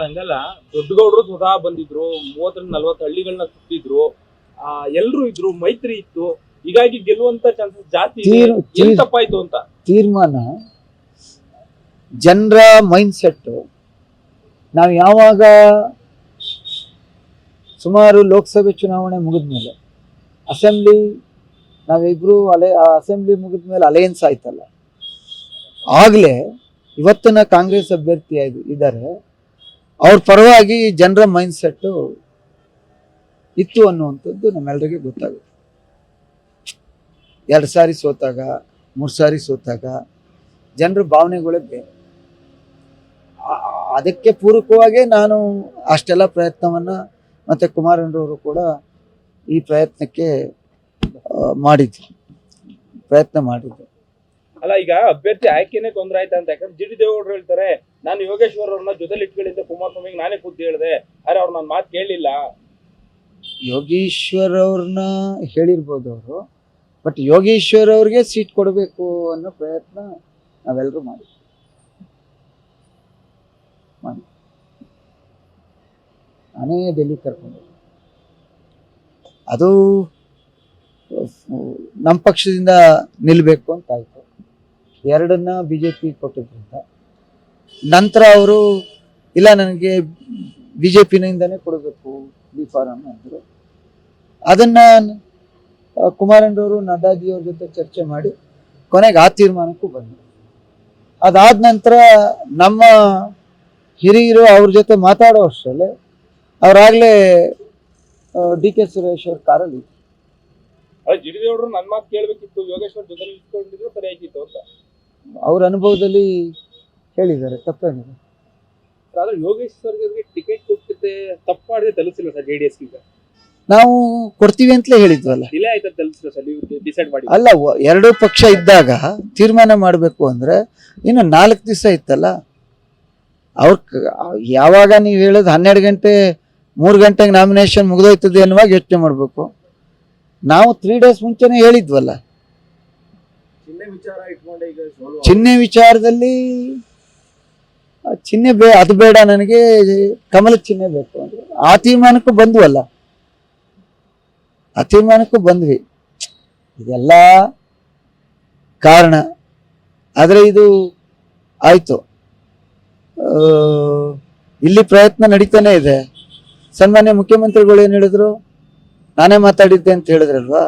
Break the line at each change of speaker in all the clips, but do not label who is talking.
ಹಂಗಲ್ಲ. ದೊಡ್ಡಗೌಡರು ಸ್ವತಃ ಬಂದಿದ್ರು ಮೂವತ್ತರಿಂದ ನಲ್ವತ್ತು ಹಳ್ಳಿಗಳನ್ನ ಸುತ್ತಿದ್ರು. ಆ ಎಲ್ರು ಇದ್ರು ಮೈತ್ರಿ ಇತ್ತು. ಹೀಗಾಗಿ ಗೆಲ್ಲುವಂತ ಚಾನ್ಸಸ್ ಜಾಸ್ತಿ ಇದೆ.
ತೀರ್-
ಏನ್ ತಪ್ಪಾಯ್ತು ಅಂತ?
ತೀರ್ಮಾನ ಜನರ ಮೈಂಡ್ ಸೆಟ್ ನಾವು ಯಾವಾಗ ಸುಮಾರು ಲೋಕಸಭೆ ಚುನಾವಣೆ ಮುಗಿದ್ಮೇಲೆ ಅಸೆಂಬ್ಲಿ ನಾವಿಬ್ರು ಅಲೆ ಆ ಅಸೆಂಬ್ಲಿ ಮುಗಿದ್ಮೇಲೆ ಅಲಯನ್ಸ್ ಆಯ್ತಲ್ಲ. ಆಗಲೇ ಇವತ್ತಿನ ಕಾಂಗ್ರೆಸ್ ಅಭ್ಯರ್ಥಿ ಇದ್ದಾರೆ ಅವ್ರ ಪರವಾಗಿ ಜನರ ಮೈಂಡ್ ಸೆಟ್ಟು ಇತ್ತು ಅನ್ನುವಂಥದ್ದು ನಮ್ಮೆಲ್ಲರಿಗೆ ಗೊತ್ತಾಗುತ್ತೆ. ಎರಡು ಸಾರಿ ಸೋತಾಗ, ಮೂರು ಸಾರಿ ಸೋತಾಗ ಜನರ ಭಾವನೆಗಳೇ ಬೇರೆ. ಅದಕ್ಕೆ ಪೂರಕವಾಗೇ ನಾನು ಅಷ್ಟೆಲ್ಲ ಪ್ರಯತ್ನವನ್ನ ಮತ್ತೆ ಕುಮಾರಣ್ಣರವರು ಕೂಡ ಈ ಪ್ರಯತ್ನಕ್ಕೆ ಮಾಡಿದ್ರು. ಪ್ರಯತ್ನ ಮಾಡಿದ್ರು.
ಅಲ್ಲ, ಈಗ ಅಭ್ಯರ್ಥಿ ಆಯ್ಕೆನೆ ತೊಂದರೆ ಆಯ್ತಾ ಅಂತ ಯಾಕಂದ್ರೆ ಜಿ ಡಿ ದೇವೇಗೌಡರು ಹೇಳ್ತಾರೆ, ನಾನು ಯೋಗೇಶ್ವರ್ ಅವ್ರನ್ನ ಜೊತೆಲಿ ಇಟ್ಕೊಂಡಿದ್ದೆ ಕುಮಾರಸ್ವಾಮಿಗೆ ನಾನೇ ಖುದ್ದು ಹೇಳಿದೆ. ಆದ್ರೆ ಅವ್ರು ನನ್ನ ಮಾತು ಕೇಳಿಲ್ಲ.
ಯೋಗೀಶ್ವರ್ ಅವ್ರನ್ನ ಹೇಳಿರ್ಬೋದು ಅವರು, ಬಟ್ ಯೋಗೇಶ್ವರ್ ಅವ್ರಿಗೆ ಸೀಟ್ ಕೊಡಬೇಕು ಅನ್ನೋ ಪ್ರಯತ್ನ ನಾವೆಲ್ಲರೂ ಮಾಡಿ ಮಾಡಿ ನಾನೇ ಡೆಲ್ಲಿ ಕರ್ಕೊಂಡು ಅದು, ನಮ್ಮ ಪಕ್ಷದಿಂದ ನಿಲ್ಲಬೇಕು ಅಂತ ಆಯ್ತು. ಎರಡನ್ನ ಬಿ ಜೆ ಪಿ ಕೊಟ್ಟಿದ್ರಿಂದ. ನಂತರ ಅವರು, ಇಲ್ಲ, ನನಗೆ ಬಿ ಜೆ ಪಿನಿಂದನೇ ಕೊಡಬೇಕು, ಬಿ ಫಾರಂ ಅಂದರು. ಅದನ್ನ ಕುಮಾರಣ್ಣವರು ನಡ್ಡಾಜಿಯವ್ರ ಜೊತೆ ಚರ್ಚೆ ಮಾಡಿ ಕೊನೆಗೆ ಆ ತೀರ್ಮಾನಕ್ಕೂ ಬಂದರು. ಅದಾದ ನಂತರ ನಮ್ಮ ಹಿರಿಯರು ಅವ್ರ ಜೊತೆ ಮಾತಾಡೋ ಅಷ್ಟರಲ್ಲೇ ಅವರಾಗಲೇ ಡಿ ಕೆ ಸುರೇಶ್ ಅವ್ರ ಕಾರಲ್ಲಿ
ನನ್ನ ಮಾತು ಕೇಳಬೇಕಿತ್ತು, ಯೋಗೇಶ್ವರ್ ಜೊತೆ ಇಟ್ಕೊಂಡಿದ್ರು ಸರಿ ಆಗಿತ್ತು ಅಂತ.
ಅವ್ರ ಅನುಭವದಲ್ಲಿ ಹೇಳಿದ್ದಾರೆ ತಪ್ಪೇನಿದೆ
ಆದ್ರೆ ಯೋಗೇಶ್ವರ್ಗೆ ಟಿಕೆಟ್ ಕೊಟ್ಟಿದ್ದೆ ತಪ್ಪು ಮಾಡಿದ್ರೆ ತಲುಪಿಸಿಲ್ಲ ಸರ್ ಜೆ ಡಿ ಎಸ್ ಈಗ.
ನಾವು ಕೊಡ್ತೀವಿ ಅಂತಲೇ ಹೇಳಿದ್ವಲ್ಲ.
ಡಿಲೇ ಆಯ್ತಾ ತಲುಪಿಸಿಲ್ಲ ಸರ್ ನೀವು ಡಿಸೈಡ್ ಮಾಡಿ
ಅಲ್ಲ ಎರಡು ಪಕ್ಷ ಇದ್ದಾಗ ತೀರ್ಮಾನ ಮಾಡಬೇಕು ಅಂದರೆ ಇನ್ನು ನಾಲ್ಕು ದಿವಸ ಇತ್ತಲ್ಲ? ಅವ್ರ ಯಾವಾಗ ನೀವು ಹೇಳೋದು ಹನ್ನೆರಡು ಗಂಟೆ ಮೂರು ಗಂಟೆಗೆ ನಾಮಿನೇಷನ್ ಮುಗಿದೋಯ್ತದೆ ಅನ್ನುವಾಗ ಯೋಚನೆ ಮಾಡಬೇಕು. ನಾವು ತ್ರೀ ಡೇಸ್ ಮುಂಚೆನೇ ಹೇಳಿದ್ವಲ್ಲ.
ಸೋಲು
ವಿಚಾರದಲ್ಲಿ ಚಿಹ್ನೆ ಬೇ, ಅದು ಬೇಡ ನನಗೆ ಕಮಲ ಚಿಹ್ನೆ ಬೇಕು ಅಂದ್ರೆ. ಆ ತೀರ್ಮಾನಕ್ಕೂ ಬಂದ್ವಲ್ಲ. ಆ ತೀರ್ಮಾನಕ್ಕೂ ಬಂದ್ವಿ. ಇದೆಲ್ಲ ಕಾರಣ. ಆದರೆ ಇದು ಆಯ್ತು. ಇಲ್ಲಿ ಪ್ರಯತ್ನ ನಡೀತಾನೆ ಇದೆ. ಸನ್ಮಾನ್ಯ ಮುಖ್ಯಮಂತ್ರಿಗಳು ಏನು ಹೇಳಿದ್ರು? ನಾನೇ ಮಾತಾಡಿದ್ದೆ ಅಂತ ಹೇಳಿದ್ರಲ್ವಾ?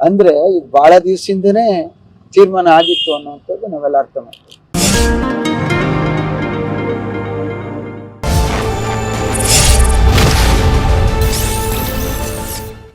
ಅಂದ್ರೆ ಇದು ಬಹಳ ದಿವಸದಿಂದನೇ ತೀರ್ಮಾನ ಆಗಿತ್ತು ಅನ್ನುವಂಥದ್ದು ನಾವೆಲ್ಲ ಅರ್ಥ ಮಾಡ್ತೀವಿ.